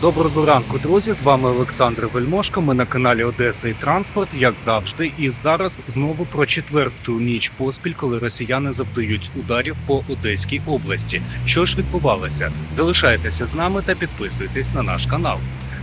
Доброго ранку, друзі. З вами Олександр Вельмошко. Ми на каналі Одеса і Транспорт, як завжди. І зараз знову про четверту ніч поспіль, коли росіяни завдають ударів по Одеській області. Що ж відбувалося? Залишайтеся з нами та підписуйтесь на наш канал.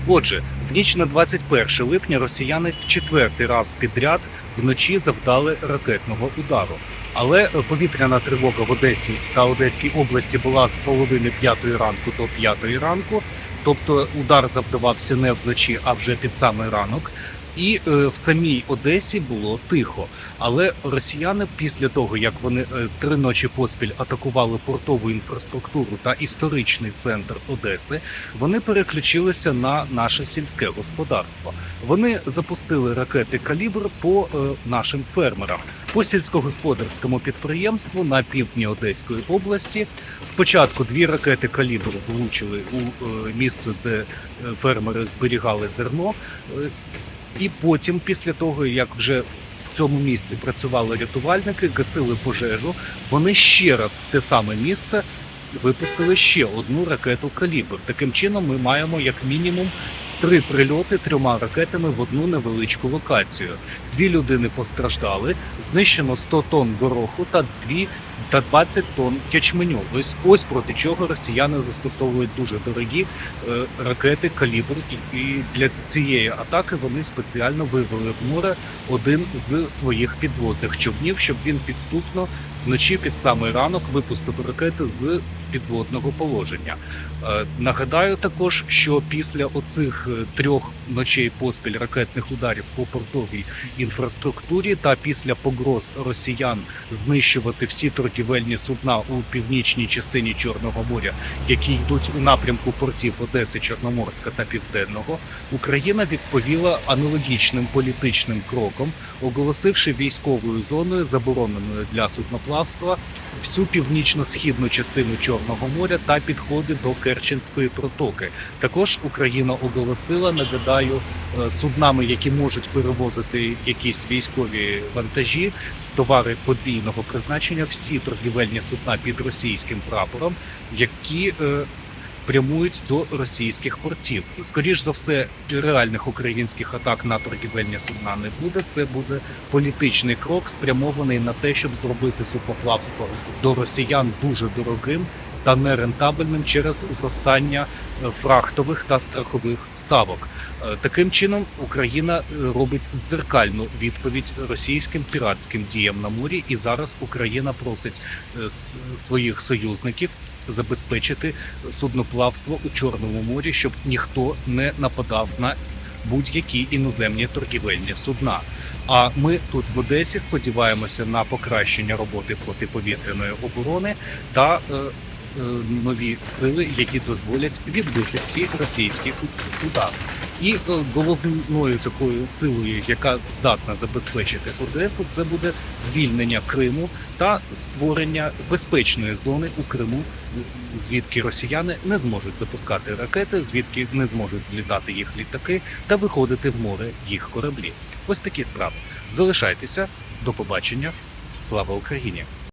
Отже, в ніч на 21 липня росіяни в четвертий раз підряд вночі завдали ракетного удару. Але повітряна тривога в Одесі та Одеській області була з половини п'ятої ранку до п'ятої ранку. Тобто удар завдавався не вночі, а вже під самий ранок. І е, в самій Одесі було тихо. Але росіяни, після того як вони е, три ночі поспіль атакували портову інфраструктуру та історичний центр Одеси, вони переключилися на наше сільське господарство. Вони запустили ракети калібр по е, нашим фермерам, по сільськогосподарському підприємству на півдні Одеської області. Спочатку дві ракети калібр влучили у е, місце, де е, фермери зберігали зерно. І потім, після того, як вже в цьому місці працювали рятувальники, гасили пожежу, вони ще раз в те саме місце випустили ще одну ракету калібр. Таким чином, ми маємо як мінімум три прильоти трьома ракетами в одну невеличку локацію. Дві людини постраждали, знищено 100 тонн гороху та дві та 20 тонн ячменю. Ось ось проти чого росіяни застосовують дуже дорогі е, ракети калібр, і для цієї атаки вони спеціально вивели в море один з своїх підводних човнів, щоб він підступно вночі під самий ранок випустив ракети з підводного положення. Е, Нагадаю також, що після оцих е, трьох ночей поспіль ракетних ударів по портовій інфраструктурі та після погроз росіян знищувати всі торгівельні судна у північній частині Чорного моря, які йдуть у напрямку портів Одеси, Чорноморська та Південного, Україна відповіла аналогічним політичним кроком, оголосивши військовою зоною забороненою для судноплавства всю північно-східну частину Чорного моря та підходи до Керченської протоки. Також Україна оголосила, нагадаю, е, суднами, які можуть перевозити якісь військові вантажі, товари подвійного призначення, всі торгівельні судна під російським прапором, які е, прямують до російських портів. Скоріш за все, реальних українських атак на торгівельні судна не буде. Це буде політичний крок, спрямований на те, щоб зробити судноплавство до росіян дуже дорогим та нерентабельним через зростання е, фрахтових та страхових ставок. Е, Таким чином Україна е, робить дзеркальну відповідь російським піратським діям на морі, і зараз Україна просить своїх союзників забезпечити судноплавство у Чорному морі, щоб ніхто не нападав на будь-які іноземні торгівельні судна. А ми тут в Одесі сподіваємося на покращення роботи протиповітряної оборони та е, е, нові сили, які дозволять відбити всі російські удари. І е, головною такою силою, яка здатна забезпечити Одесу, це буде звільнення Криму та створення безпечної зони у Криму, звідки росіяни не зможуть запускати ракети, звідки не зможуть злітати їх літаки та виходити в море їх кораблі. Ось такі справи. Залишайтеся, до побачення. Слава Україні!